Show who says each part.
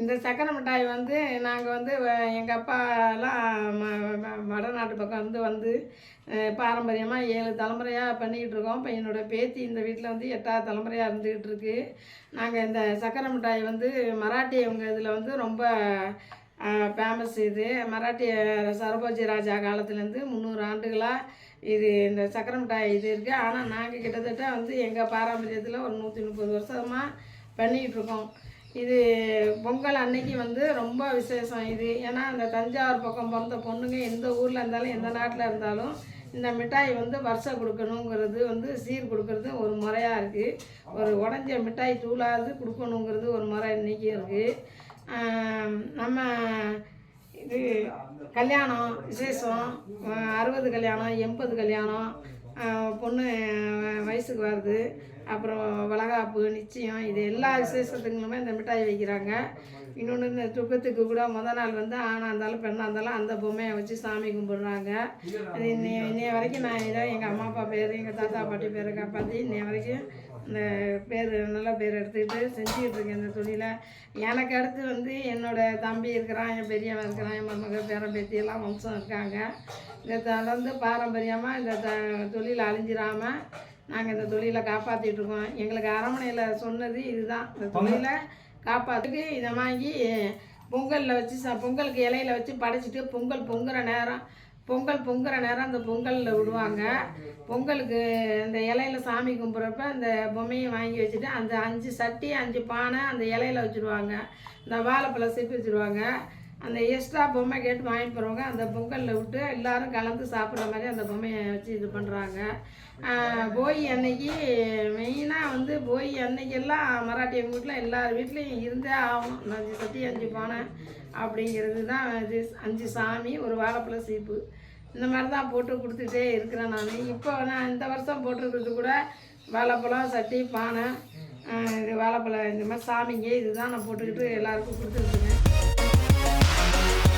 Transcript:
Speaker 1: இந்த சக்கரை மிட்டாய் வந்து நாங்கள் வந்து எங்கள் அப்பாலாம் வடநாட்டு பக்கம் வந்து வந்து பாரம்பரியமாக ஏழு தலைமுறையாக பண்ணிக்கிட்டு இருக்கோம். இப்போ பேத்தி இந்த வீட்டில் வந்து எட்டாவது தலைமுறையாக இருந்துக்கிட்டு இருக்கு. நாங்கள் இந்த சக்கரை மிட்டாய் வந்து மராட்டியவங்க இதில் வந்து ரொம்ப ஃபேமஸ் இது. மராட்டிய சரபோஜி ராஜா காலத்துலேருந்து முந்நூறு ஆண்டுகளாக இது இந்த சக்கரை மிட்டாய் இது இருக்குது ஆனால் நாங்கள் கிட்டத்தட்ட வந்து எங்கள் பாரம்பரியத்தில் ஒரு நூற்றி முப்பது வருஷமாக பண்ணிக்கிட்டு இருக்கோம். இது பொங்கல் அன்னைக்கு வந்து ரொம்ப விசேஷம் இது. ஏன்னா அந்த தஞ்சாவூர் பக்கம் பிறந்த பொண்ணுங்க எந்த ஊரில் இருந்தாலும் எந்த நாட்டில் இருந்தாலும் இந்த மிட்டாய் வந்து வருஷம் கொடுக்கணுங்கிறது வந்து சீர் கொடுக்கறது ஒரு முறையாக இருக்குது ஒரு உடஞ்ச மிட்டாய் தூளாவது கொடுக்கணுங்கிறது ஒரு முறை இன்றைக்கி இருக்குது நம்ம இது கல்யாணம் விசேஷம் அறுபது கல்யாணம் எண்பது கல்யாணம் பொண்ணு வயசுக்கு வருது. அப்புறம் வளகாப்பு நிச்சயம் இது எல்லா விசேஷத்துங்களுமே இந்த மிட்டாய் வைக்கிறாங்க. இன்னொன்று இந்த துக்கத்துக்கு கூட முத நாள் வந்து ஆணாக இருந்தாலும் பெண்ணாக இருந்தாலும் அந்த பொம்மையை வச்சு சாமி கும்பிடுறாங்க. இன்னைய இன்னைய வரைக்கும் நான் இதை எங்கள் அம்மா அப்பா பேர் எங்கள் தாத்தா பாட்டி பேரை காப்பாற்றி இன்னைய வரைக்கும் இந்த பேர் நல்ல பேர் எடுத்துக்கிட்டு செஞ்சுக்கிட்டு இருக்கேன் இந்த தொழிலை. எனக்கு அடுத்து வந்து என்னோட தம்பி இருக்கிறான் என் பெரியவன் இருக்கிறான் என் மருமக பேரன் பேத்தி எல்லாம் வம்சம் இருக்காங்க. இதை தொடர்ந்து பாரம்பரியமாக இந்த த தொழில் அழிஞ்சிடாமல் நாங்கள் இந்த தொழிலை காப்பாற்றிட்டு இருக்கோம் எங்களுக்கு அரமனையில் சொன்னது இதுதான். இந்த தொழிலை காப்பாற்றுக்கு இதை வாங்கி பொங்கலில் வச்சு ச பொங்கலுக்கு இலையில வச்சு படைச்சிட்டு பொங்கல் பொங்குற நேரம் பொங்கல் பொங்குற நேரம் அந்த பொங்கலில் விடுவாங்க. பொங்கலுக்கு இந்த இலையில சாமி கும்பிட்றப்ப அந்த பொம்மையை வாங்கி வச்சுட்டு அந்த அஞ்சு சட்டி அஞ்சு பானை அந்த இலையில வச்சுருவாங்க. இந்த வாழைப்பழம் சிப்பி வச்சுருவாங்க. அந்த எக்ஸ்ட்ரா பொம்மை கேட்டு வாங்கிட்டு போகிறவங்க அந்த பொங்கலில் விட்டு எல்லோரும் கலந்து சாப்பிட்ற மாதிரி அந்த பொம்மையை வச்சு இது பண்ணுறாங்க போகி அன்னைக்கு மெயினாக வந்து போகி அன்னைக்கெல்லாம் மராட்டிய வீட்டில் எல்லார் வீட்லேயும் இருந்தே ஆகணும். அஞ்சு சட்டி அஞ்சு பானை அப்படிங்கிறது தான் இது. அஞ்சு சாமி ஒரு வாழைப்பழ சீப்பு. இந்த மாதிரி தான் போட்டு கொடுத்துட்டே இருக்கிறேன் நான். இப்போ நான் இந்த வருஷம் போட்டுருக்கிறது கூட வாழைப்பழம் சட்டி பானை இது வாழைப்பழம் இந்த மாதிரி சாமிங்க இதுதான் நான் போட்டுக்கிட்டு எல்லாருக்கும் கொடுத்துருக்குறேன்